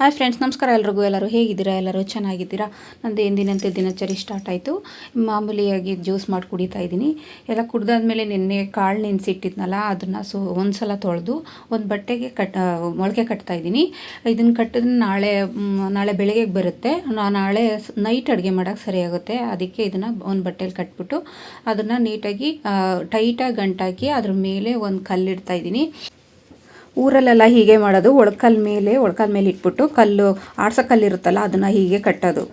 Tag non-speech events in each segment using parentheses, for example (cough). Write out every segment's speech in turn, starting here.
Hi friends ನಮಸ್ಕಾರ ಎಲ್ರಿಗೂ. ಎಲ್ಲರೂ ಹೇಗಿದ್ದೀರಾ? ಎಲ್ಲರೂ ಚೆನ್ನಾಗಿದ್ದೀರಾ? ನಂದು ಎಂದಿನಂತೆ ದಿನಚರಿ ಸ್ಟಾರ್ಟ್ ಆಯಿತು. ಮಾಮೂಲಿಯಾಗಿ ಜ್ಯೂಸ್ ಮಾಡಿ ಕುಡಿತಾ ಇದ್ದೀನಿ. ಎಲ್ಲ ಕುಡ್ದಾದ್ಮೇಲೆ ನಿನ್ನೆ ಕಾಳು ನೆನೆಸಿಟ್ಟಿದ್ನಲ್ಲ, ಅದನ್ನು ಸೊ ಒಂದು ಸಲ ತೊಳೆದು ಒಂದು ಬಟ್ಟೆಗೆ ಕಟ್ ಮೊಳಕೆ ಕಟ್ತಾ ಇದ್ದೀನಿ. ಇದನ್ನು ಕಟ್ಟಿದ್ರೆ ನಾಳೆ ನಾಳೆ ಬೆಳಗ್ಗೆಗೆ ಬರುತ್ತೆ. ನಾಳೆ ನೈಟ್ ಅಡುಗೆ ಮಾಡೋಕ್ಕೆ ಸರಿಯಾಗುತ್ತೆ ಅದಕ್ಕೆ ಇದನ್ನು ಒಂದು ಬಟ್ಟೆಲಿ ಕಟ್ಬಿಟ್ಟು ಅದನ್ನು ನೀಟಾಗಿ ಟೈಟಾಗಿ ಗಂಟಾಕಿ ಅದ್ರ ಮೇಲೆ ಒಂದು ಕಲ್ಲಿಡ್ತಾ ಇದ್ದೀನಿ. ಊರಲ್ಲೆಲ್ಲ ಹೀಗೆ ಮಾಡೋದು. ಒಳಕಲ್ ಮೇಲೆ ಒಳಕಲ್ ಮೇಲೆ ಇಟ್ಬಿಟ್ಟು ಕಲ್ಲು, ಆಡ್ಸೋ ಕಲ್ಲಿರುತ್ತಲ್ಲ ಅದನ್ನು ಹೀಗೆ ಕಟ್ಟೋದು.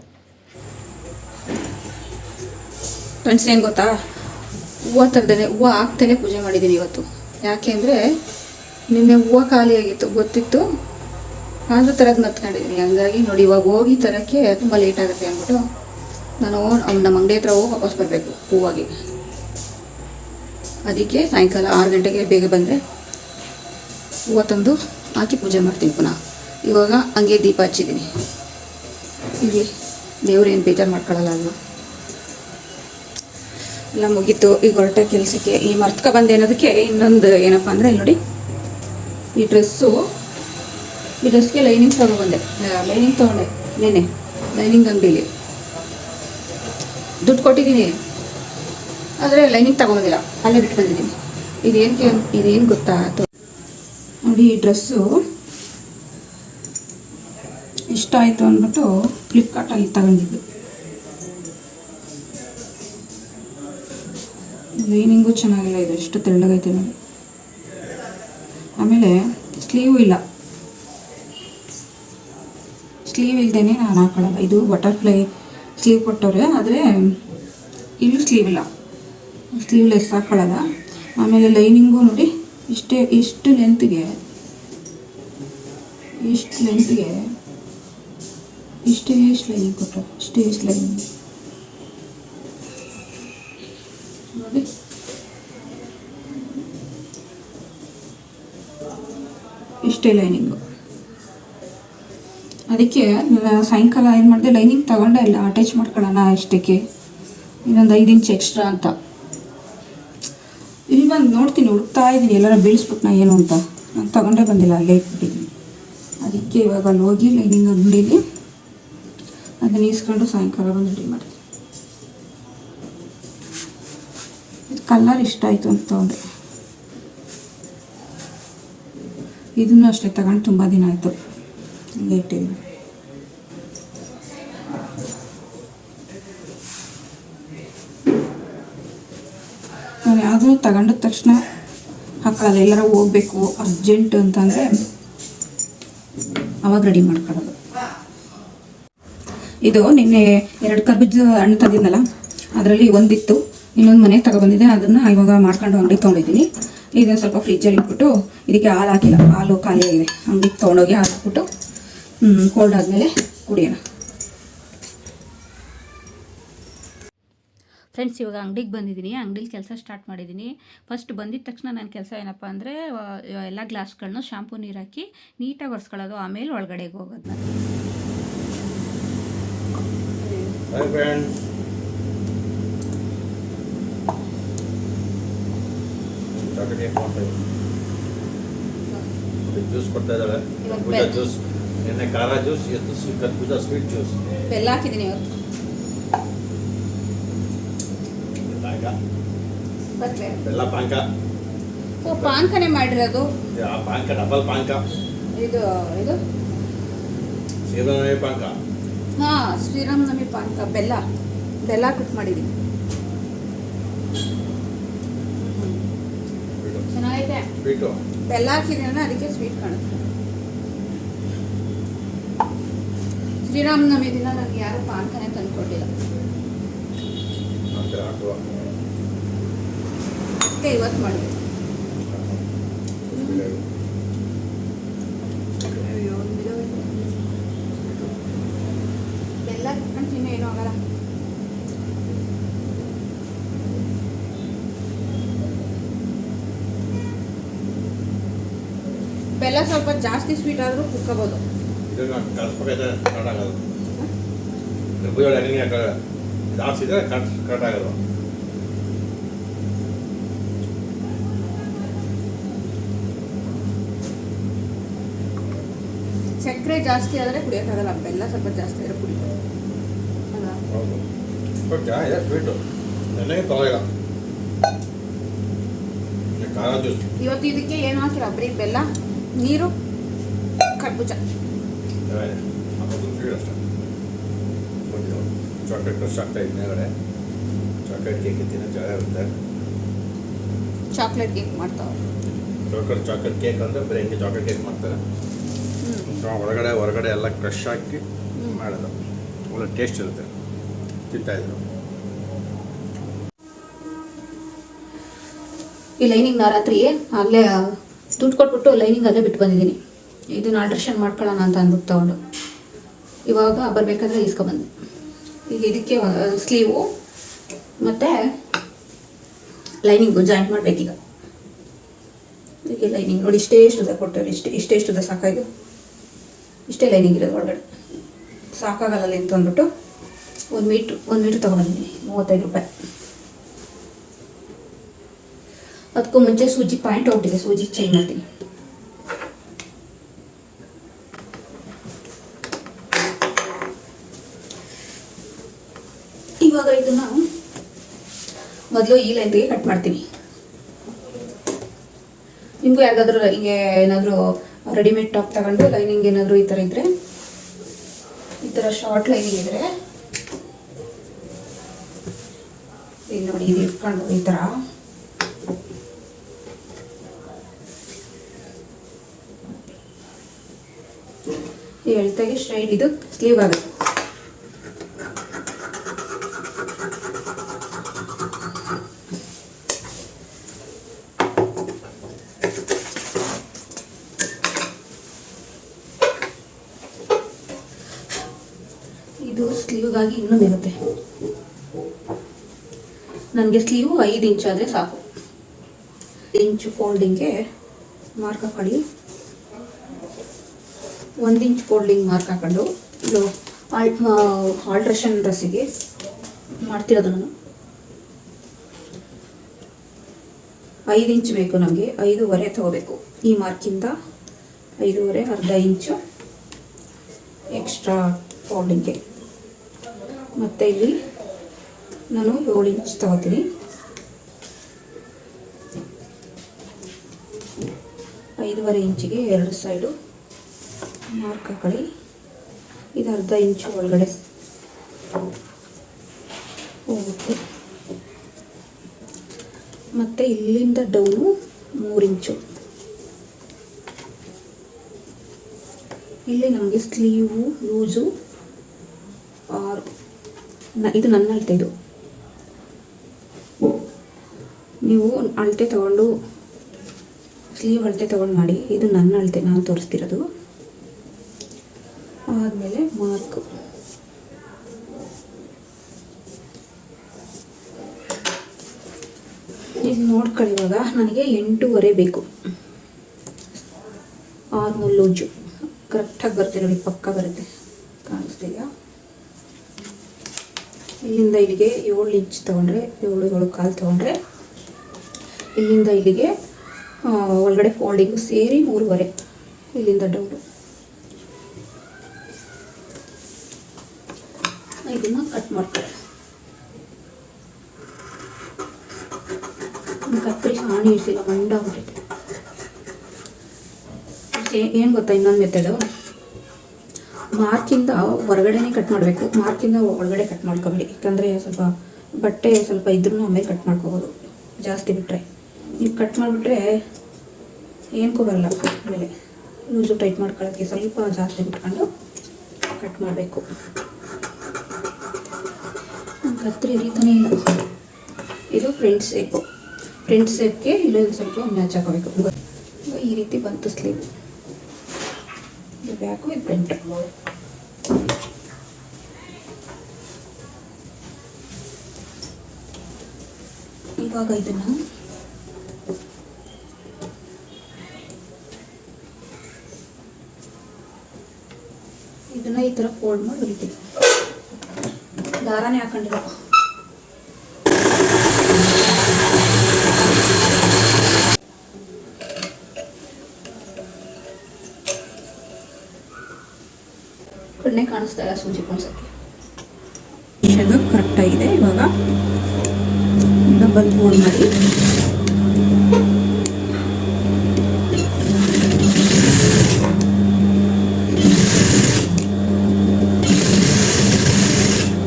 ಫ್ರೆಂಡ್ಸ್, ಏನು ಗೊತ್ತಾ? ಹೂವು ತೆಗ್ದೇ ಹೂವು ಹಾಕ್ತೇನೆ ಪೂಜೆ ಮಾಡಿದ್ದೀನಿ ಇವತ್ತು. ಯಾಕೆ ಅಂದರೆ, ನಿನ್ನೆ ಹೂವು ಖಾಲಿಯಾಗಿತ್ತು ಗೊತ್ತಿತ್ತು? ಆದರೂ ತರಕ್ಕೆ ನತ್ಕೊಂಡಿದ್ದೀನಿ ಹಂಗಾಗಿ ನೋಡಿ, ಇವಾಗ ಹೋಗಿ ತರೋಕ್ಕೆ ತುಂಬ ಲೇಟ್ ಆಗುತ್ತೆ ಅಂದ್ಬಿಟ್ಟು ನಾನು ನಮ್ಮ ಅಂಗಡಿ ಹತ್ರ ಹೋಗಿ ವಾಪಸ್ ಬರಬೇಕು ಹೂವಾಗಿ. ಅದಕ್ಕೆ ಸಾಯಂಕಾಲ ಆರು ಗಂಟೆಗೆ ಬೇಗ ಬಂದರೆ ಹೂವು ತಂದು ಹಾಕಿ ಪೂಜೆ ಮಾಡ್ತೀನಿ ಪುನಃ. ಇವಾಗ ಹಂಗೆ ದೀಪ ಹಚ್ಚಿದ್ದೀನಿ. ಇಲ್ಲಿ ದೇವ್ರು ಏನು ಬೇಜಾರು ಮಾಡ್ಕೊಳ್ಳಲ್ಲ ಅಲ್ವಾ? ಎಲ್ಲ ಮುಗೀತು. ಈಗ ಹೊರಟ ಕೆಲಸಕ್ಕೆ, ಈ ಮರ್ತ್ಕ ಬಂದೆ ಅನ್ನೋದಕ್ಕೆ ಇನ್ನೊಂದು ಏನಪ್ಪ ಅಂದರೆ ನೋಡಿ, ಈ ಡ್ರೆಸ್ಸು, ಈ ಡ್ರೆಸ್ಗೆ ಲೈನಿಂಗ್ ತೊಗೊಬಂದೆ ಲೈನಿಂಗ್ ತೊಗೊಂಡೆ. ನೆನೆ ಲೈನಿಂಗ್ ಅಂಗಡೀಲಿ. ದುಡ್ಡು ಕೊಟ್ಟಿದ್ದೀನಿ. ಆದರೆ ಲೈನಿಂಗ್ ತೊಗೊಂಬಂದಿಲ್ಲ. ಅಲ್ಲೇ ಬಿಟ್ಟು ಬಂದಿದ್ದೀನಿ. ಇದೇನಕ್ಕೆ ಇದೇನು ಗೊತ್ತಾ? ನೋಡಿ ಈ ಡ್ರೆಸ್ಸು. ಇಷ್ಟ ಆಯಿತು ಅಂದ್ಬಿಟ್ಟು ಫ್ಲಿಪ್ಕಾರ್ಟಲ್ಲಿ ತಗೊಂಡಿದ್ದು. ಲೈನಿಂಗು ಚೆನ್ನಾಗಿಲ್ಲ ಇದು, ಎಷ್ಟು ತೆಳ್ಳಗೈತೆ ನೋಡಿ. ಆಮೇಲೆ ಸ್ಲೀವ್ ಇಲ್ಲ. ಸ್ಲೀವ್ ಇಲ್ದೇನೆ ನಾನು ಹಾಕೊಳ್ಳಲ್ಲ. ಇದು ಬಟರ್ಫ್ಲೈ ಸ್ಲೀವ್ ಕೊಟ್ಟವ್ರೆ, ಆದರೆ ಇಲ್ಲಿ ಸ್ಲೀವ್ ಇಲ್ಲ. ಸ್ಲೀವ್ಲೆಸ್ ಹಾಕೊಳ್ಳಲ್ಲ. ಆಮೇಲೆ ಲೈನಿಂಗು ನೋಡಿ, ಇಷ್ಟೇ, ಇಷ್ಟು ಲೆಂತ್ಗೆ ಇಷ್ಟು ಲೆಂತ್ಗೆ ಇಷ್ಟೇ ಇಷ್ಟು ಲೈನಿಂಗ್ ಕೊಟ್ಟರು ಇಷ್ಟೇ ಇಷ್ಟು ಲೈನಿಂಗ್ ನೋಡಿ. ಇಷ್ಟೇ ಲೈನಿಂಗು ಅದಕ್ಕೆ ಸಾಯಂಕಾಲ ಏನು ಮಾಡಿದೆ? ಲೈನಿಂಗ್ ತಗೊಂಡೆ ಇಲ್ಲ ಅಟ್ಯಾಚ್ ಮಾಡ್ಕೊಳ್ಳೋಣ ಇಷ್ಟಕ್ಕೆ. ಇನ್ನೊಂದು ಐದು ಇಂಚ್ ಎಕ್ಸ್ಟ್ರಾ ಅಂತ. ಇಲ್ಲಿ ಬಂದು ನೋಡ್ತೀನಿ, ಹುಡುಕ್ತಾ ಇದ್ದೀನಿ ಎಲ್ಲರ ನಾ ಏನು ಅಂತ. ನಾನು ತಗೊಂಡೇ ಬಂದಿಲ್ಲ ಅಲ್ಲೇ ಇಟ್ಬಿಟ್ಟಿದ್ದೀನಿ ಅದಕ್ಕೆ ಇವಾಗ ಅಲ್ಲಿ ಹೋಗಿ ಲೈನಿಂಗ್ ಅಂಗಡೀಲಿ ಅದನ್ನು ಈಸ್ಕೊಂಡು ಸಾಯಂಕಾಲ ಬಂದು ರೆಡಿ ಮಾಡಿ. ಇದು ಕಲ್ಲರ್ ಇಷ್ಟ ಆಯಿತು ಅಂತ ತೊಗೊಂಡೆ. ಇದನ್ನು ಅಷ್ಟೇ ತಗೊಂಡು ತುಂಬ ದಿನ ಆಯಿತು. ಹಂಗೆ ನಾನು ಯಾವುದೂ ತಗೊಂಡ ತಕ್ಷಣ ಹಾಕಲ್ಲ ಎಲ್ಲರೂ ಹೋಗ್ಬೇಕು ಅರ್ಜೆಂಟ್ ಅಂತಂದರೆ ಅವಾಗ ರೆಡಿ ಮಾಡ್ಕೊಳ್ಳೋದು. ಇದು ನಿನ್ನೆ ಎರಡು ಕರ್ಬಿಜ್ ಹಣ್ಣು ತಂದಿದ್ನಲ್ಲ, ಅದರಲ್ಲಿ ಒಂದಿತ್ತು. ಇನ್ನೊಂದು ಮನೆಗೆ ತಗೊಬಂದಿದ್ದೆ, ಅದನ್ನು ಇವಾಗ ಮಾಡ್ಕೊಂಡು ಅಂಗಡಿಗೆ ತೊಗೊಂಡಿದ್ದೀನಿ. ಇದನ್ನು ಸ್ವಲ್ಪ ಫ್ರಿಜ್ಜಲ್ಲಿ ಇಟ್ಬಿಟ್ಟು ಇದಕ್ಕೆ ಹಾಲು ಹಾಕಿಲ್ಲ. ಹಾಲು ಖಾಲಿಯಾಗಿದೆ. ಅಂಗಡಿಗೆ ತೊಗೊಂಡೋಗಿ ಹಾಕ್ಬಿಟ್ಟು ಕೋಲ್ಡ್ ಆದಮೇಲೆ ಕುಡಿಯೋಣ. ಫ್ರೆಂಡ್ಸ್ ಇವಾಗ ಅಂಗಡಿಗೆ ಬಂದಿದ್ದೀನಿ ಅಂಗಡಿಲಿ ಕೆಲಸ ಸ್ಟಾರ್ಟ್ ಮಾಡಿದ್ದೀನಿ ಫಸ್ಟ್ ಬಂದಿದ್ದ ತಕ್ಷಣ ನನ್ನ ಕೆಲಸ ಏನಪ್ಪ ಅಂದರೆ ಎಲ್ಲ ಗ್ಲಾಸ್ಗಳನ್ನು ಶಾಂಪೂ ನೀರು ಹಾಕಿ ನೀಟಾಗಿ ಒರೆಸ್ಕೊಳ್ಳೋದು ಆಮೇಲೆ ಒಳಗಡೆಗೆ ಹೋಗೋದು ಜ್ಯೂಸ್ ಕೊಡ್ತಾ ಇದ್ದಾಳೆ. ಜ್ಯೂಸ್ ನಿನ್ನೆ ಖಾರ ಜ್ಯೂಸ್ ಇವತ್ತು ಪೂಜಾ ಸ್ವೀಟ್ ಜ್ಯೂಸ್ ಬೆಲ್ಲ ಹಾಕಿದ್ದೀನಿ ಇವತ್ತು. ಪಾಕ? ಬಟ್ಲೆ ಬೆಲ್ಲ ಪಾಕ? ಓ ಪಾನ್ಕನೇ ಮಾಡಿರೋದು. ಆ ಪಾಕ ಡಬಲ್ ಪಾಕ? ಇದು ಇದು? ಶ್ರೀರಾಮನವಿ ಪಾಕ? ಹಾ ಶ್ರೀರಾಮನವಮಿ ಪಾನಕ ಬೆಲ್ಲ. ಬೆಲ್ಲ ಕುಟ್ ಮಾಡಿದೀನಿ. ಚೆನ್ನಾಗಿದೆ ಸ್ವೀಟು ಬೆಲ್ಲ ಹಾಕಿದ್ದೀನ ಅದಕ್ಕೆ ಸ್ವೀಟ್ ಕಾಣುತ್ತೆ. ಶ್ರೀರಾಮನವಮಿ ದಿನ ನನಗೆ ಯಾರು ಪಾನಕನೇ ತಂದುಕೊಟ್ಟಿಲ್ಲ. ಅದಕ್ಕೆ ಇವತ್ತು ಮಾಡಿದೆ. ಬೆಲ್ಲ ಕಂಟಿನ್ಯೂ ಏನೂ ಆಗಲ್ಲ. ಬೆಲ್ಲ ಸ್ವಲ್ಪ ಜಾಸ್ತಿ ಸ್ವೀಟ್ ಆದರೂ ಕುಕ್ಕೋಬೋದು. ಜಾಸ್ತಿ ಕರೆಕ್ಟ್ ಆಗೋದು ಕರ್ಬೂಜ ಹೆಂಗೆ ಹಾಕೋದು ಇದು ಹಾಕ್ಸಿದ್ರೆ ಕರೆಕ್ಟ್ ಕರೆಕ್ಟ್ ಆಗೋದು ಸಕ್ಕರೆ ಜಾಸ್ತಿ ಆದರೆ ಕುಡಿಯೋಕ್ಕಾಗಲ್ಲ. ಬೆಲ್ಲ ಸ್ವಲ್ಪ ಜಾಸ್ತಿ ಆದರೆ ಕುಡಿಬೋದು. ಇವತ್ತು ಇದಕ್ಕೆ ಏನು ಹಾಕಿಲ್ಲ? ಬರೀ ಬೆಲ್ಲ ನೀರು ಕರ್ಬೂಜ. ಚಾಕ್ಲೇಟ್ ಕ್ರಶ್ ಆಗ್ತಾ ಇದೆ ಮೇಲ್ಗಡೆ. ಚಾಕ್ಲೇಟ್ ಕೇಕ್ ತಿನ್ನೋ ಇರುತ್ತೆ. ಚಾಕ್ಲೇಟ್ ಕೇಕ್ ಮಾಡ್ತಾವೆ ಚಾಕ್ಲೇಟ್ ಚಾಕ್ಲೇಟ್ ಕೇಕ್ ಅಂದರೆ ಬರೀ ಹಿಂಗೆ ಚಾಕ್ಲೇಟ್ ಕೇಕ್ ಮಾಡ್ತಾರೆ? ನಾವು ಹೊರಗಡೆ ಎಲ್ಲ ಕ್ರಶ್ ಹಾಕಿ ಮಾಡೋದು. ಒಳ್ಳೆ ಟೇಸ್ಟ್ ಇರುತ್ತೆ. ತಿಂತಾಯಿದ್ರು ಈ ಲೈನಿಂಗ್ ನಾ ರಾತ್ರಿ ಅಲ್ಲೇ ದುಡ್ಡು ಕೊಟ್ಬಿಟ್ಟು ಲೈನಿಂಗ್ ಅಲ್ಲೇ ಬಿಟ್ಟು ಬಂದಿದ್ದೀನಿ. ಇದನ್ನ ಆಲ್ಟ್ರೇಷನ್ ಮಾಡ್ಕೊಳ್ಳೋಣ ಅಂತ ಅಂದ್ಬಿಟ್ಟು ತೊಗೊಂಡು. ಇವಾಗ ಬರಬೇಕಾದ್ರೆ ಇಸ್ಕೊಬಂದೆ. ಈಗ ಇದಕ್ಕೆ ಸ್ಲೀವು ಮತ್ತು ಲೈನಿಂಗು ಜಾಯಿಂಟ್ ಮಾಡಬೇಕೀಗ. ಈಗ ಲೈನಿಂಗ್ ನೋಡಿ, ಇಷ್ಟೇ ಇಷ್ಟದ ಕೊಟ್ಟರೆ, ಇಷ್ಟೇ ಇಷ್ಟೇ ಇಷ್ಟದ ಸಾಕಾಯ್ತು. ಇಷ್ಟೇ ಲೈನಿಂಗ್ ಇರೋದು ಒಳಗಡೆ. ಸಾಕಾಗಲ್ಲ ಲೆಂತ್ ಅಂದ್ಬಿಟ್ಟು ಒಂದು ಮೀಟ್ರ್ ಒಂದು ಮೀಟ್ರ್ ತೊಗೊಂಡಿದ್ದೀನಿ ಮೂವತ್ತೈದು ರೂಪಾಯಿ. ಅದಕ್ಕೂ ಮುಂಚೆ ಸೂಜಿ ಪಾಯಿಂಟ್ ಹೋಗ್ತಿದೆ ಸೂಜಿ ಚೇಂಜ್ ಮಾಡ್ತೀನಿ. ಇವಾಗ ಇದನ್ನ ಮೊದಲು ಈ ಲೈನ್ಗೆ ಕಟ್ ಮಾಡ್ತೀನಿ. ನಿಮಗೂ ಯಾರಿಗಾದ್ರೂ ಹಿಂಗೆ ಏನಾದರೂ ರೆಡಿಮೇಡ್ ಟಾಪ್ ತಗೊಂಡು ಲೈನಿಂಗ್ ಏನಾದರೂ ಈ ಥರ ಇದ್ದರೆ ಈ ಥರ ಶಾರ್ಟ್ ಲೈನಿಂಗ್ ಇದ್ದರೆ ನೋಡಿ ಇದು ಇಟ್ಕೊಂಡು ಈ ಥರ ಎಳ್ತಾಗೆ ಸ್ಟ್ರೈಟ್ ಇದು ಸ್ಲೀವ್ ಆಗುತ್ತೆ ಇದು ಸ್ಲೀವ್ಗಾಗಿ ಇನ್ನೊಂದು ಇರುತ್ತೆ ನನಗೆ ಸ್ಲೀವ್ ಐದು ಇಂಚ್ ಆದರೆ ಸಾಕು. ಇಂಚ್ ಫೋಲ್ಡಿಂಗ್ಗೆ ಮಾರ್ಕ್ ಹಾಕೊಳ್ಳಿ. ಒಂದು ಇಂಚ್ ಫೋಲ್ಡಿಂಗ್ ಮಾರ್ಕ್ ಹಾಕೊಂಡು, ಇದು ಆಲ್ಟ್ ಆಲ್ಟ್ರೇಷನ್ ಡ್ರೆಸ್ಸಿಗೆ ಮಾಡ್ತಿರೋದು ನಾನು. ಐದು ಇಂಚ್ ಬೇಕು ನಮಗೆ, ಐದೂವರೆ ತಗೋಬೇಕು. ಈ ಮಾರ್ಕಿಂದ ಐದೂವರೆ ಅರ್ಧ ಇಂಚು ಎಕ್ಸ್ಟ್ರಾ ಫೋಲ್ಡಿಂಗ್ಗೆ ಮತ್ತು ಇಲ್ಲಿ ನಾನು ಏಳು ಇಂಚ್ ತಗೋತೀನಿ. ಐದೂವರೆ ಇಂಚಿಗೆ ಎರಡು ಸೈಡು ಮಾರ್ಕ್ ಹಾಕೊಳ್ಳಿ ಇದು ಅರ್ಧ ಇಂಚು ಒಳಗಡೆ ಹೋಗುತ್ತೆ. ಮತ್ತು ಇಲ್ಲಿಂದ ಡೌನು ಮೂರು ಇಂಚು ಇಲ್ಲಿ ನಮಗೆ ಸ್ಲೀವು ಲೂಸು ಇದು ನನ್ನ ಅಳತೆ ಇದು. ನೀವು ಅಳತೆ ತಗೊಂಡು ಸ್ಲೀವ್ ಅಳತೆ ತಗೊಂಡು ಮಾಡಿ, ಇದು ನನ್ನ ಅಳತೆ, ನಾನು ತೋರಿಸ್ತಿರೋದು. ಆದಮೇಲೆ ಮಾರ್ಕು ಇದು ನೋಡ್ಕೊಳ್ಳಿ ಇವಾಗ, ನನಗೆ ಎಂಟೂವರೆ ಬೇಕು. ಆರ್ನೂರು ಲೂಜು. ಕರೆಕ್ಟಾಗಿ ಬರುತ್ತೆ ನೋಡಿ, ಪಕ್ಕ ಬರುತ್ತೆ. ಕಾಣಿಸ್ತಿದೆಯಾ? ಇಲ್ಲಿಂದ ಇಲ್ಲಿಗೆ ಏಳು ಇಂಚ್ ತೊಗೊಂಡ್ರೆ, ಏಳು ಏಳು ಕಾಲು ತೊಗೊಂಡ್ರೆ, ಇಲ್ಲಿಂದ ಇಲ್ಲಿಗೆ ಒಳಗಡೆ ಫೋಲ್ಡಿಂಗು ಸೇರಿ ಮೂರುವರೆ ಇಲ್ಲಿಂದ ಡೌನು ಇದನ್ನು ಕಟ್ ಮಾಡ್ತಾರೆ. ಕತ್ತರಿ ಹಾನಿ ಇರ್ತಿಲ್ಲ, ಮಂಡ ಆಗ್ಬಿಟ್ಟೈತೆ ಏನು ಗೊತ್ತಾ ಇನ್ನೊಂದು ಮೆಥಡು ಮಾರ್ಕಿಂದ ಹೊರಗಡೆನೇ ಕಟ್ ಮಾಡಬೇಕು. ಮಾರ್ಕಿಂದ ಒಳಗಡೆ ಕಟ್ ಮಾಡ್ಕೊಬೇಡಿ. ಯಾಕಂದರೆ ಸ್ವಲ್ಪ ಬಟ್ಟೆ ಸ್ವಲ್ಪ ಇದ್ರೂ ಆಮೇಲೆ ಕಟ್ ಮಾಡ್ಕೋಬೋದು. ಜಾಸ್ತಿ ಬಿಟ್ಟರೆ ನೀವು ಕಟ್ ಮಾಡಿಬಿಟ್ರೆ ಏನಕ್ಕೂ ಬರಲ್ಲ ಆಮೇಲೆ ಲೂಸು ಟೈಟ್ ಮಾಡ್ಕೊಳ್ಳೋಕ್ಕೆ ಸ್ವಲ್ಪ ಜಾಸ್ತಿ ಬಿಟ್ಕೊಂಡು ಕಟ್ ಮಾಡಬೇಕು. ಕತ್ತರಿ ಎರಿತಾನೆ ಇಲ್ಲ. ಇದು ಫ್ರಂಟ್ ಸೇಪು ಫ್ರಂಟ್ ಸೇಪ್ಗೆ ಇಲ್ಲೊಂದು ಸ್ವಲ್ಪ ಮ್ಯಾಚ್ ಹಾಕೋಬೇಕು ಈ ರೀತಿ ಬಂತು ಸ್ಲೀವ್ ಇದು ಬ್ಯಾಕು ಇದು ಫ್ರಂಟ್ ಇವಾಗ ಇದನ್ನು ಇದನ್ನ ಈ ಥರ ಫೋಲ್ಡ್ ಮಾಡಿ ಹೊಲಿತೀವಿ. ದಾರಾನೇ ಹಾಕೊಂಡಿಲ್ಲ ಕಾಣಿಸ್ತಾ ಇಲ್ಲ ಸೂಜಿ ಕುಣ್ಸೋಕ್ಕೆ ಅದು ಕರೆಕ್ಟಾಗಿದೆ. ಇವಾಗ ಡಬಲ್ ಫೋಲ್ಡ್ ಮಾಡಿ.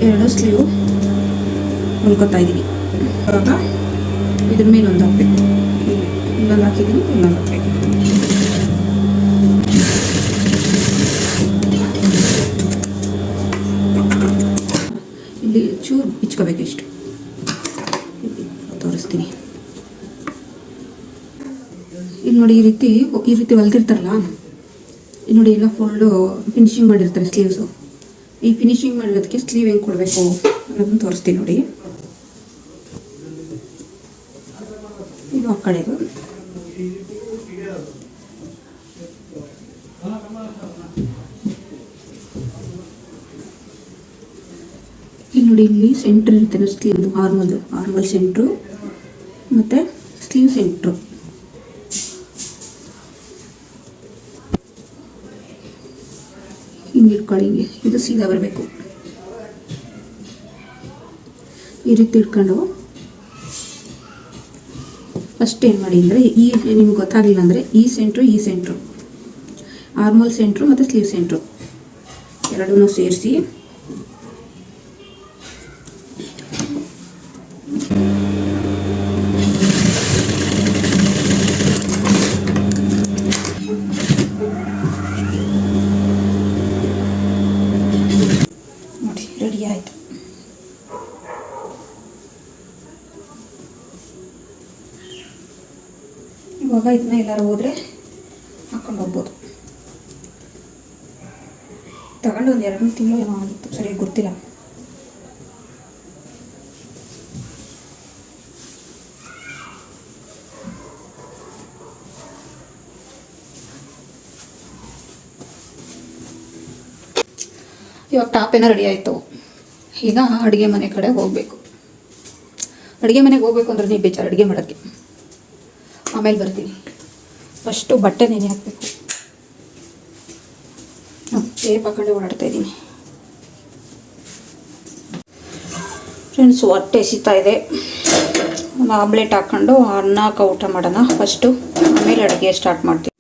ಎರಡು ಸ್ಲೀವ್ ಹೊಲ್ಕೊತಾ ಇದ್ದೀನಿ ಇವಾಗ ಇದ್ರ ಮೇಲೆ ಒಂದು ಹಾಕಬೇಕು ಇನ್ನೊಂದು ಹಾಕಿದ್ದೀನಿ, ಇನ್ನೊಂದು ಹಾಕಬೇಕು ಇಲ್ಲಿ ಚೂರು ಇಷ್ಟು. ತೋರಿಸ್ತೀನಿ. ಇಲ್ಲಿ ನೋಡಿ ಈ ರೀತಿ ಈ ರೀತಿ ಹೊಲ್ದಿರ್ತಾರಲ್ಲ? ಇಲ್ಲಿ ನೋಡಿ ಎಲ್ಲ ಫುಲ್ಲು ಫಿನಿಶಿಂಗ್ ಮಾಡಿರ್ತಾರೆ ಸ್ಲೀವ್ಸು ಈ ಫಿನಿಶಿಂಗ್ ಮಾಡಿರೋದಕ್ಕೆ ಸ್ಲೀವ್ ಹೆಂಗೆ ಕೊಡಬೇಕು ಅನ್ನೋದನ್ನು ತೋರಿಸ್ತೀನಿ ನೋಡಿ. ಇದು ಆ ಕಡೆದು. ನೋಡಿ, ಇಲ್ಲಿ ಸೆಂಟ್ರ್ ಇರುತ್ತೆ ಸ್ಲೀವ್ ಹಾರ್ಮಲ್ ಆರ್ಮಲ್ ಸೆಂಟ್ರು ಮತ್ತು ಸ್ಲೀವ್ ಸೆಂಟ್ರು ಹಿಂಗೆ ಇಟ್ಕೊಳ್ಳಿ, ಹಿಂಗೆ. ಇದು ಸೀದಾ ಬರಬೇಕು. ಈ ರೀತಿ ಇಟ್ಕೊಂಡು. ಫಸ್ಟ್ ಏನು ಮಾಡಿ ಅಂದರೆ, ಈ ನಿಮ್ಗೆ ಗೊತ್ತಾಗಲಿಲ್ಲ ಅಂದರೆ, ಈ ಸೆಂಟ್ರು ಈ ಸೆಂಟ್ರು ಆರ್ಮಲ್ ಸೆಂಟ್ರು ಮತ್ತು ಸ್ಲೀವ್ ಸೆಂಟ್ರು ಎರಡನ್ನೂ ಸೇರಿಸಿ ನೋಡಿ ರೆಡಿ ಆಯಿತು ಇವಾಗ ಇದನ್ನ ಎಲ್ಲರೂ ಹೋದರೆ ಹಾಕೊಂಡು ಹೋಗ್ಬೋದು. ತಗೊಂಡು ಒಂದು ಎರಡು ಮೂರು ತಿಂಗಳು ಏನೋ ಆಗಿತ್ತು ಸರಿ ಗೊತ್ತಿಲ್ಲ. ಇವಾಗ ಟಾಪ್ ಏನೋ ರೆಡಿ ಆಯಿತು. ಈಗ ಅಡುಗೆ ಮನೆ ಕಡೆ ಹೋಗಬೇಕು. ಅಡುಗೆ ಮನೆಗೆ ಹೋಗ್ಬೇಕು ಅಂದ್ರೆ ನೀವು ಬೇಜಾರು, ಅಡುಗೆ ಮಾಡೋಕ್ಕೆ. ಆಮೇಲೆ ಬರ್ತೀನಿ. ಫಸ್ಟು ಬಟ್ಟೆ ನೆನೆ ಹಾಕಬೇಕು. ಟೇಪ್ ಹಾಕೊಂಡೆ ಓಡಾಡ್ತಾ ಇದ್ದೀನಿ. ಫ್ರೆಂಡ್ಸ್ ಹೊಟ್ಟೆ ಸಿಗ್ತಾ ಇದೆ. ಒಂದು ಆಮ್ಲೆಟ್ ಹಾಕ್ಕೊಂಡು ಅನ್ನಕ್ಕೆ ಊಟ ಮಾಡೋಣ. ಫಸ್ಟು ಆಮೇಲೆ ಅಡುಗೆ ಸ್ಟಾರ್ಟ್ ಮಾಡ್ತೀನಿ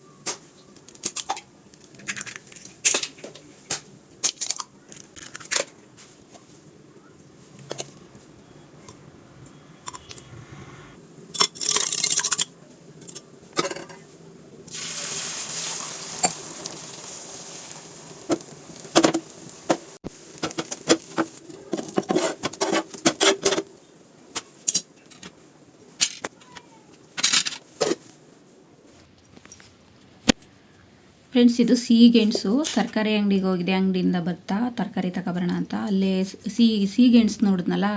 ಫ್ರೆಂಡ್ಸ್ ಇದು ಸಿಹಿ ಗೆಣಸು ತರಕಾರಿ ಅಂಗಡಿಗೆ ಹೋಗಿದೆ. ಅಂಗಡಿಯಿಂದ ಬರ್ತಾ ತರಕಾರಿ ತಗೊಬರೋಣ ಅಂತ. ಅಲ್ಲೇ ಸಿಹಿ ಸಿಹಿ ಗೆಣಸು ನೋಡಿದ್ನಲ್ಲ?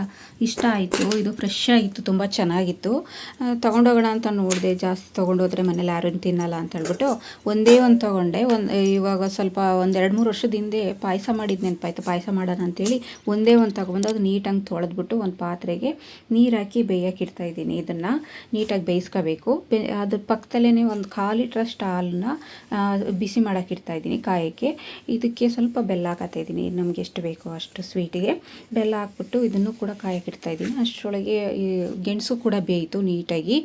ಇಷ್ಟ ಆಯಿತು. ಇದು ಫ್ರೆಶ್ ಆಗಿತ್ತು. ತುಂಬ ಚೆನ್ನಾಗಿತ್ತು. ತೊಗೊಂಡೋಗೋಣ ಅಂತ ನೋಡಿದೆ. ಜಾಸ್ತಿ ತೊಗೊಂಡೋದ್ರೆ ಮನೇಲಿ ಯಾರೂ ತಿನ್ನಲ್ಲ ಅಂತ ಹೇಳ್ಬಿಟ್ಟು ಒಂದೇ ಒಂದು ತೊಗೊಂಡೆ. ಒಂದು, ಇವಾಗ ಸ್ವಲ್ಪ ಒಂದು ಎರಡು ಮೂರು ವರ್ಷದ ಹಿಂದೆ ಪಾಯಸ ಮಾಡಿದ ನೆನಪಾಯ್ತು. ಪಾಯಸ ಮಾಡೋಣ ಅಂತೇಳಿ ಒಂದೇ ಒಂದು ತಗೊಬಂದು ಅದು ನೀಟಾಗಿ ತೊಳೆದ್ಬಿಟ್ಟು ಒಂದು ಪಾತ್ರೆಗೆ ನೀರು ಹಾಕಿ ಬೇಯಕ್ಕೆ ಇಡ್ತಾ ಇದ್ದೀನಿ ಇದನ್ನು. ನೀಟಾಗಿ ಬೇಯಿಸ್ಕೋಬೇಕು. ಅದ್ರ ಪಕ್ಕದಲ್ಲೇ ಒಂದು ಕಾಲು ಲೀಟ್ರಷ್ಟು ಹಾಲನ್ನ ಬಿಸಿ ಮಾಡೋಕ್ಕಿಡ್ತಾ ಇದ್ದೀನಿ ಕಾಯಕ್ಕೆ. ಇದಕ್ಕೆ ಸ್ವಲ್ಪ ಬೆಲ್ಲ ಹಾಕತ್ತಾ ಇದ್ದೀನಿ. ನಮ್ಗೆ ಎಷ್ಟು ಬೇಕೋ ಅಷ್ಟು ಸ್ವೀಟಿಗೆ ಬೆಲ್ಲ ಹಾಕ್ಬಿಟ್ಟು ಇದನ್ನು ಕೂಡ ಕಾಯಕ್ಕೆ ಇಡ್ತಾ ಇದ್ದೀನಿ. ಅಷ್ಟರೊಳಗೆ ಗೆಣಸು ಕೂಡ ಬೇಯಿತು ನೀಟಾಗಿ.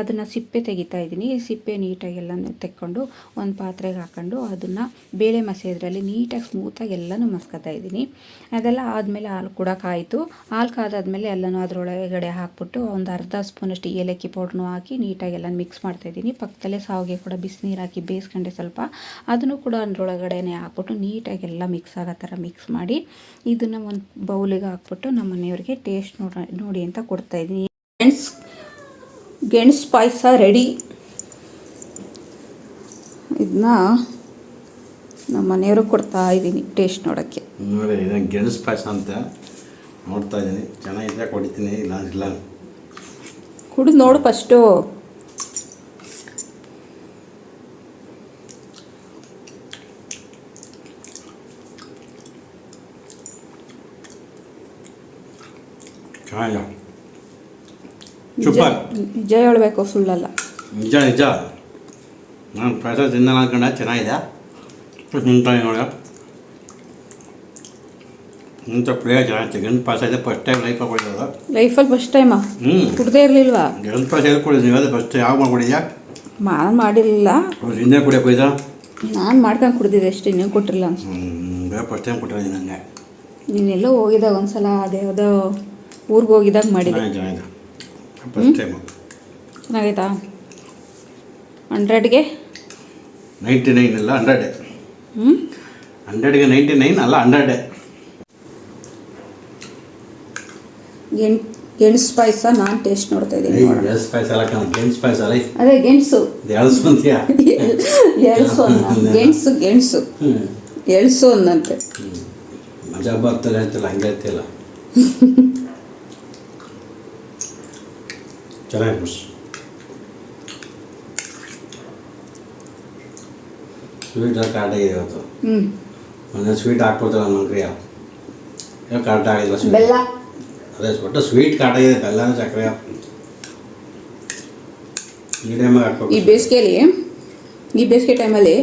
ಅದನ್ನು ಸಿಪ್ಪೆ ತೆಗಿತಾ ಇದ್ದೀನಿ. ಸಿಪ್ಪೆ ನೀಟಾಗಿ ಎಲ್ಲನೂ ತೆಕ್ಕೊಂಡು ಒಂದು ಪಾತ್ರೆಗೆ ಹಾಕ್ಕೊಂಡು ಅದನ್ನು ಬೇಳೆ ಮಸೆಯೋದ್ರಲ್ಲಿ ನೀಟಾಗಿ ಸ್ಮೂತಾಗಿ ಎಲ್ಲನೂ ಮಸ್ಕೊತಾ ಇದ್ದೀನಿ. ಅದೆಲ್ಲ ಆದಮೇಲೆ ಹಾಲು ಕೂಡ ಕಾಯಿತು. ಹಾಲು ಕಾದಾದ್ಮೇಲೆ ಎಲ್ಲನೂ ಅದರೊಳಗಡೆ ಹಾಕ್ಬಿಟ್ಟು ಒಂದು ಅರ್ಧ ಸ್ಪೂನಷ್ಟು ಏಲಕ್ಕಿ ಪೌಡ್ರನ್ನು ಹಾಕಿ ನೀಟಾಗಿ ಎಲ್ಲ ಮಿಕ್ಸ್ ಮಾಡ್ತಾ ಇದ್ದೀನಿ. ಪಕ್ಕದಲ್ಲೇ ಸಾವಿಗೆ ಕೂಡ ಬಿಸಿನೀರು ಹಾಕಿ ಬೇಯಿಸ್ಕೊಂಡೆ ಸ್ವಲ್ಪ ಅದನ್ನು ಕೂಡ ಅದರೊಳಗಡೆನೆ ಹಾಕ್ಬಿಟ್ಟು ನೀಟಾಗಿ ಎಲ್ಲ ಮಿಕ್ಸ್ ಆಗೋ ಥರ ಮಿಕ್ಸ್ ಮಾಡಿ ಇದನ್ನು ಒಂದು ಬೌಲಿಗೆ ಹಾಕ್ಬಿಟ್ಟು ನಮ್ಮ ಮನೆಯವ್ರಿಗೆ ಟೇಸ್ಟ್ ನೋಡ ನೋಡಿ ಅಂತ ಕೊಡ್ತಾ ಇದ್ದೀನಿ. ಗೆಣಸ್ ಗೆಣಸು ಪಾಯಸ ರೆಡಿ ಇದನ್ನ ನಮ್ಮ ಮನೆಯವರು ಕೊಡ್ತಾ ಇದ್ದೀನಿ ಟೇಸ್ಟ್ ನೋಡೋಕ್ಕೆ. ನೋಡಿ ಇದು ಗೆಣಸು ಪಾಯಸ ಅಂತ ನೋಡ್ತಾ ಇದ್ದೀನಿ. ಚೆನ್ನಾಗಿದೆ ಕೊಡ್ತೀನಿ ಇಲ್ಲ ಇಲ್ಲ. ಕುಡಿದು ನೋಡು ಫಸ್ಟು ಚೆನ್ನಾಗಿಲ್ಲ ಚುಪ್ಪ ನಿಜ ಹೇಳಬೇಕು ಸುಳ್ಳಲ್ಲ. ನಿಜ ನಿಜ. ನಾನು ಪಾಯಸ ತಿನ್ನಲ್ಲ ಅನ್ಕೊಂಡೆ ಚೆನ್ನಾಗಿದೆ ತಿಂತಾನೆ ನೋಡ ಇಂಥ ಪ್ರಿಯ ಚೆನ್ನಾಗಿತ್ತು ಗಂಡು ಆಗಿದೆ ಫಸ್ಟ್ ಟೈಮ್ ಲೈಫ್ ಹಾಕೊಂಡಿರೋದು ಲೈಫಲ್ಲಿ ಫಸ್ಟ್ ಟೈಮಾ ಹ್ಞೂ ಕುಡ್ದೇ ಇರಲಿಲ್ವಾ? ಗಂಡು ಪಾಸ್ ಎಲ್ಲಿ ನೀವು ಅದೇ ಫಸ್ಟ್ ಯಾವ ಮಾಡ್ಕೊಂಡಿದ್ಯಾ ನಾನು ಮಾಡಿರಲಿಲ್ಲ. ಹಿಂದೆ ಕುಡಿಯಕ್ಕೆ ಹೋಯ್ತಾ ನಾನು ಮಾಡ್ಕೊಂಡು ಕುಡ್ದಿದ್ದೆ ಅಷ್ಟೇ ಇನ್ನೂ ಕೊಟ್ಟಿರಲ್ಲ ಹ್ಞೂ ಫಸ್ಟ್ ಟೈಮ್ ಕೊಟ್ಟಿರೋದು ನನಗೆ. ನೀನೆಲ್ಲೋ ಹೋಗಿದಾಗ ಒಂದ್ಸಲ ಅದೇ ಯಾವುದೋ ಊರಿಗೆ ಹೋಗಿದಾಗ ಮಾಡಿದೆ. ಚೆನ್ನಾಗೈತಾ? ಹಂಡ್ರೆಡ್ಗೆ? ನೈಂಟಿ ನೈನ್ ಅಲ್ಲ ಹಂಡ್ರೆಡ್. ಹ್ಞೂ ಹಂಡ್ರೆಡ್ಗೆ ನೈಂಟಿ ನೈನ್ ಅಲ್ಲ ಹಂಡ್ರೆಡ್. ಗೆಣ್ಸು ಗೆಣಸು ಪಾಯಸ ನಾನು ಟೇಸ್ಟ್ ನೋಡ್ತಾ ಇದ್ದೀನಿ ಗೆಣಸು ಗೆಲ್ಸ್ ಅಲ್ಲ ಕಣ ಗೆಲ್ಸ್ ಪಾಯ್ಸ ಅಲ್ಲ ಅದೇ ಗೆಣಸು. ಎಳ್ಸು ಅಂತೀಯ? ಎಳ್ಸು ಅನ್ನ. ಗೆಣಸು ಗೆಣಸು. ಎಳ್ಸು ಅನ್ನಂತೆ. ಮಜಾ ಬರ್ತದೆ ಅಂತಲ್ಲ ಹಂಗೆ ಅಂತಿಲ್ಲ. (laughs) ಚೆನ್ನಾಗಿ ಮಿಸ್ ಸ್ವೀಟ್ ಕಾಟ ಇದೆ ಇವತ್ತು ಒಂದೇ ಸ್ವೀಟ್ ಹಾಕ್ಕೊಡ್ತಾರೆ ನನ್ನ ಕ್ರಿಯ ಏನು ಕಾಟ ಆಗಿಲ್ಲ ಬೆಲ್ಲ. ಅದೇ ಒಟ್ಟು ಸ್ವೀಟ್ ಕಾಟ ಇದೆ ಬೆಲ್ಲನ ಸಕ್ಕರೆ. ಮೀಡಿಯಮ್ ಈ ಹಾಕ್ಬೇಕು ಬೇಸಿಗೆಯಲ್ಲಿ ಈ ಬೇಸಿಗೆ ಟೈಮಲ್ಲಿ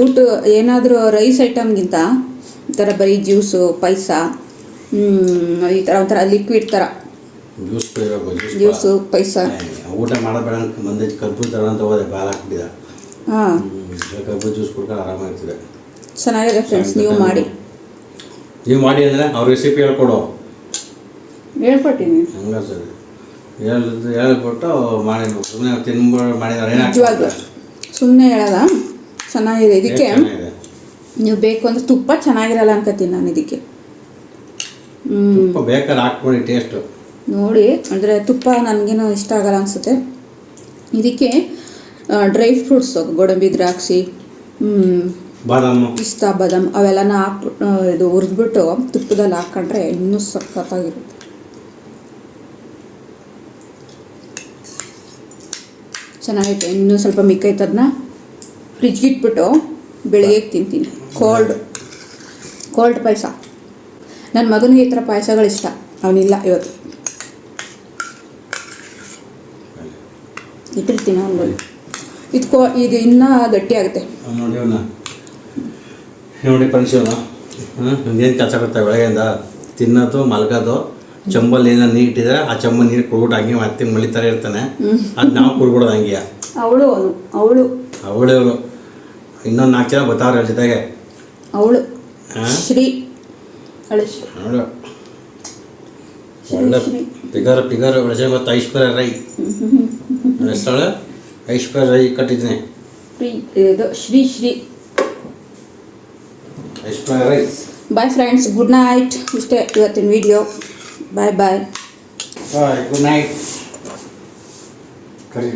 ಊಟ ಏನಾದರೂ ರೈಸ್ ಐಟಮ್ಗಿಂತ ಈ ಥರ ಬರೀ ಜ್ಯೂಸು ಪಾಯಸ ಈ ಥರ ಒಂಥರ ಲಿಕ್ವಿಡ್ ಥರ ಜ್ಯೂಸ್ ಕುಡಿಬೇಕು ಜ್ಯೂಸ್ ಜ್ಯೂಸು ಪಾಯಸ ಊಟ ಮಾಡಬೇಡ ಅಂತ ಮಂದಿ ಕರ್ಬೂಜ ತರೋಣ ಅಂತ ಹೋದೆ ಬಾಲ್ ಹಾಕ್ಬಿಟ್ಟಿದ. ಹಾಂ. ಕರ್ಬೂಜ ಜ್ಯೂಸ್ ಕುಡ್ಕೊಂಡು ಆರಾಮಾಗ್ತಿದೆ ಚೆನ್ನಾಗಿದೆ ಫ್ರೆಂಡ್ಸ್ ನೀವು ಮಾಡಿ. ನೀವು ಮಾಡಿ ಅಂದರೆ ಅವ್ರ ರೆಸಿಪಿ ಹೇಳ್ಕೊಡು. ಹೇಳ್ಕೊಟ್ಟಿನಿ. ಹಂಗ ಸರಿ. ಹೇಳಿದ್ದು ಹೇಳ್ಬಿಟ್ಟು ಮಾಡಿ ಸುಮ್ಮನೆ ತಿನ್ಬ ಮಾಡಿದಾರೆ ನಿಜವಾಗ್ಲೂ. ಸುಮ್ಮನೆ ಹೇಳಲ್ಲ ಚೆನ್ನಾಗಿದೆ. ಇದಕ್ಕೆ ನೀವು ಬೇಕು ಅಂದರೆ ತುಪ್ಪ ಚೆನ್ನಾಗಿರಲ್ಲ ಅನ್ಕೋತೀನಿ ನಾನು ಇದಕ್ಕೆ. ಹ್ಞೂ ತುಪ್ಪ ಬೇಕಾದ್ರೆ ಹಾಕ್ಬೋದು ಟೇಸ್ಟು ನೋಡಿ ಅಂದರೆ ತುಪ್ಪ ನನಗೇನೋ ಇಷ್ಟ ಆಗಲ್ಲ ಅನಿಸುತ್ತೆ. ಇದಕ್ಕೆ ಡ್ರೈ ಫ್ರೂಟ್ಸು ಗೋಡಂಬಿ ದ್ರಾಕ್ಷಿ ಪಿಸ್ತಾ ಬಾದಾಮ್. ಅವೆಲ್ಲನ ಹಾಕ್ಬಿಟ್ಟು ಇದು ಹುರಿದ್ಬಿಟ್ಟು ತುಪ್ಪದಲ್ಲಿ ಹಾಕ್ಕೊಂಡ್ರೆ ಇನ್ನೂ ಸಖತ್ತಾಗಿರುತ್ತೆ. ಚೆನ್ನಾಗೈತೆ. ಇನ್ನೂ ಸ್ವಲ್ಪ ಮಿಕ್ಕೈತೆ ಅದನ್ನ ಫ್ರಿಜ್ಗೆ ಇಟ್ಬಿಟ್ಟು ಬೆಳಿಗ್ಗೆ ತಿಂತೀನಿ. ಕೋಲ್ಡ್ ಕೋಲ್ಡ್ ಪಾಯಸ. ನನ್ನ ಮಗನಿಗೆ ಈ ಥರ ಪಾಯಸಗಳು ಇಷ್ಟ ಅವನಿಲ್ಲ ಇವತ್ತು. ಇಟ್ಟಿರ್ತೀನಿ ಅವನಿಗೆ ಇದು ಕೋ ಇದು ಇನ್ನೂ ಗಟ್ಟಿ ಆಗುತ್ತೆ. ನೋಡಿ ನೋಡಿ ಫ್ರೆಂಡ್ಸ್ ಇವನು ಹಾಂ ಏನು ಕೆಲಸ ಕೊಡ್ತಾರೆ ಬೆಳಗ್ಗೆಯಿಂದ? ತಿನ್ನೋದು ಮಲ್ಗೋದು ಚಂಬಲ್ ಏನೋ ನೀರು ಇಟ್ಟಿದ್ರೆ ಆ ಚಂಬ ನೀರು ಕುಡ್ಬಿಟ್ಟು ಹಂಗೆ ಮತ್ತೆ ಮಳಿತಾರೆ ಇರ್ತಾನೆ. ಅದು ನಾವು ಕುಡ್ಬಿಡೋದು ಹಂಗೆ. ಅವಳು ಅವನು ಅವಳು. ಅವಳು ಇನ್ನೊಂದು ನಾಲ್ಕು ಜನ ಬರ್ತಾವ್ರೆ ಅವ್ರ ಜೊತೆಗೆ. ಅವಳು. ಶ್ರೀ. ಅವಳು ಒಳ್ಳೆ ಪಿಗರ್ ಪಿಗರ್ ಒಳ್ಳೆ ಮತ್ತು ಐಶ್ವರ್ಯ ರೈ. (laughs) ಹೆಸರು ಐಶ್ವರ್ಯ ರೈ ಕಟ್ಟಿದ್ದೀನಿ ಇದು Shri Shri. Aishwarya Rai. Bye friends good night ಇಷ್ಟೇ ಇವತ್ತಿನ video bye bye bye good night ಕರಿ